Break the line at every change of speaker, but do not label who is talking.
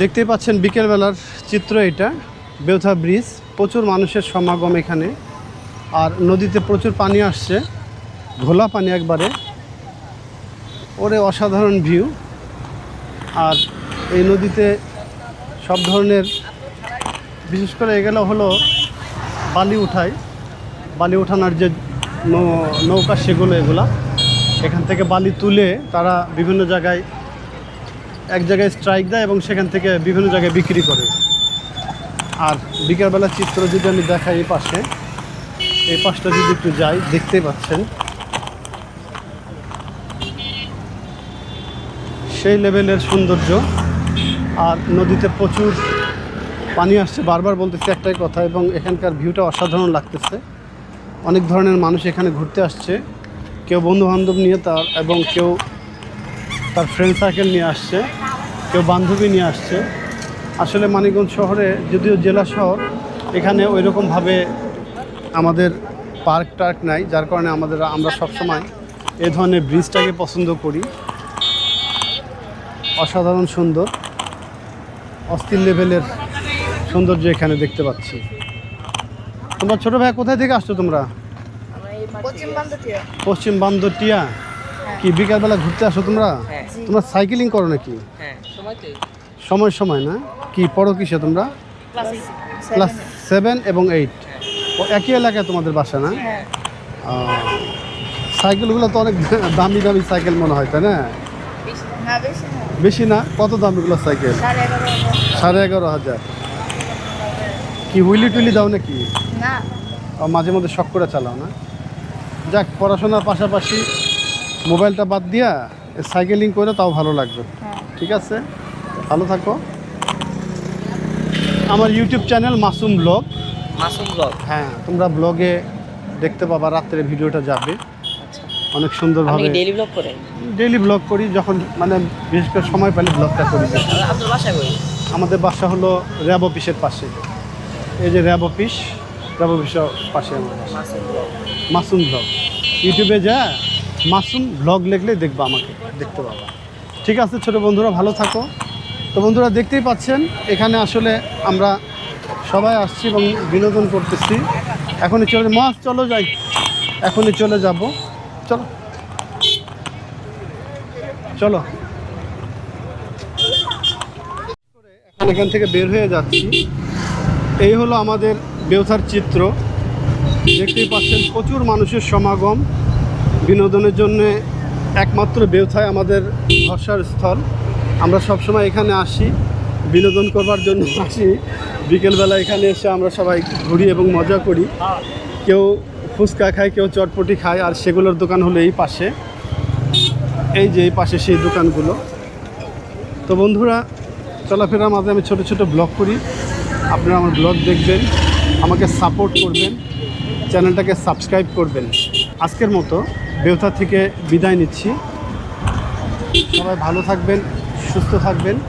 দেখতেই পাচ্ছেন বিকেলবেলার চিত্র এটা, বেউথা ব্রিজ, প্রচুর মানুষের সমাগম এখানে। আর নদীতে প্রচুর পানি আসছে ঘোলা পানি একবারে। ওরে অসাধারণ ভিউ আর এই নদীতে সব ধরনের, বিশেষ করে এগুলো হলো বালি উঠায়। বালি উঠানোর যে নৌকা সেগুলো এগুলা, এখান থেকে বালি তুলে তারা বিভিন্ন জায়গায় এক জায়গায় স্ট্রাইক দেয় এবং সেখান থেকে বিভিন্ন জায়গায় বিক্রি করে। আর বিকেলবেলা চিত্র যদি আমি দেখাই এই পাশে, এই পাশটা যদি একটু যাই, দেখতেই পাচ্ছেন। সেই লেভেলের সৌন্দর্য, আর নদীতে প্রচুর পানি আসছে। বারবার বলতেছি একটাই কথা, এবং এখানকার ভিউটা অসাধারণ লাগতেছে। অনেক ধরনের মানুষ এখানে ঘুরতে আসছে। কেউ বন্ধু বান্ধব নিয়ে তার, এবং কেউ তার ফ্রেন্ড সার্কেল নিয়ে আসছে কেউ বান্ধবী নিয়ে আসছে। আসলে মানিকগঞ্জ শহরে যদিও জেলা শহর এখানে ওই রকমভাবে আমাদের পার্ক টার্ক নাই যার কারণে আমাদের আমরা সবসময় এই ধরনের ব্রিজটাকে পছন্দ করি। অসাধারণ সুন্দর অস্থির লেভেলের সৌন্দর্য এখানে দেখতে পাচ্ছি। তোমরা ছোট ভাই কোথায় থেকে আসছো তোমরা?
পশ্চিম বান্ধটিয়া
পশ্চিম বান্দরটিয়া কি বিকালবেলা ঘুরতে আসো তোমরা?
হ্যাঁ।
তোমরা সাইকেলিং করো নাকি?
হ্যাঁ সময়
সময় সময় না? কি পড়ো কিসে তোমরা? ক্লাস সেভেন এবং এইট ও একই এলাকায় তোমাদের বাসা না?
হ্যাঁ।
সাইকেলগুলো তো অনেক দামি দামি সাইকেল মনে হয় তাই না?
বেশি না।
বেশি না। কত দামিগুলো সাইকেল
সাড়ে এগারো হাজার।
কি হুইলি টুইলি দাও নাকি? মাঝে মধ্যে শখ করে চালাও না? যাক পড়াশোনার পাশাপাশি মোবাইলটা বাদ দিয়া সাইকেলিং করে তাও ভালো লাগবে।
হ্যাঁ।
ঠিক আছে? ভালো থাকো। আমার YouTube channel Masum blog.
Masum blog?
হ্যাঁ তোমরা ব্লগে দেখতে পাবা রাত্রে ভিডিওটা যাবে।
আচ্ছা।
অনেক সুন্দরভাবে
ডেইলি ব্লগ করেন?
ডেইলি ব্লগ করি যখন মানে বিশেষ করে সময় পেলে ব্লগটা করি। আমাদের বাসা হলো র্যাব অফিসের পাশে। এই যে র্যাব অফিস র্যাব অফিসের পাশে আমার
ব্লগ।
মাসুম ব্লগ। ইউটিউবে যা মাসুম ব্লগ লিখলে দেখবা আমাকে। দেখতে পাবা। ঠিক আছে ছোট বন্ধুরা ভালো থাকো। তো বন্ধুরা দেখতেই পাচ্ছেন এখানে আসলে আমরা সবাই আসছি এবং বিনোদন করতেছি। এখনই চলে মাস চলো যাই। এখনই চলে যাব। চলো। চলো। এখন এখান থেকে বের হয়ে যাচ্ছি। এই হলো আমাদের বেউথার চিত্র। দেখতেই পাচ্ছেন প্রচুর মানুষের সমাগম। বিনোদনের জন্য একমাত্র বেউথায় আমাদের ভরসার স্থল। আমরা সবসময় এখানে আসি, বিনোদন করবার জন্য আসি। বিকেলবেলা এখানে এসে আমরা সবাই ঘুরি এবং মজা করি। কেউ ফুচকা খায়, কেউ চটপটি খায়, আর সেগুলোর দোকান হলো এই পাশে। এই যে এই পাশে সেই দোকানগুলো। তো বন্ধুরা চলাফেরার মাঝে আমি ছোট ছোট ব্লগ করি। আপনারা আমার ব্লগ দেখবেন, আমাকে সাপোর্ট করবেন, চ্যানেলটাকে সাবস্ক্রাইব করবেন। আজকের মতো বেউতা থেকে বিদায় নিচ্ছি। সবাই ভালো থাকবেন সুস্থ থাকবেন।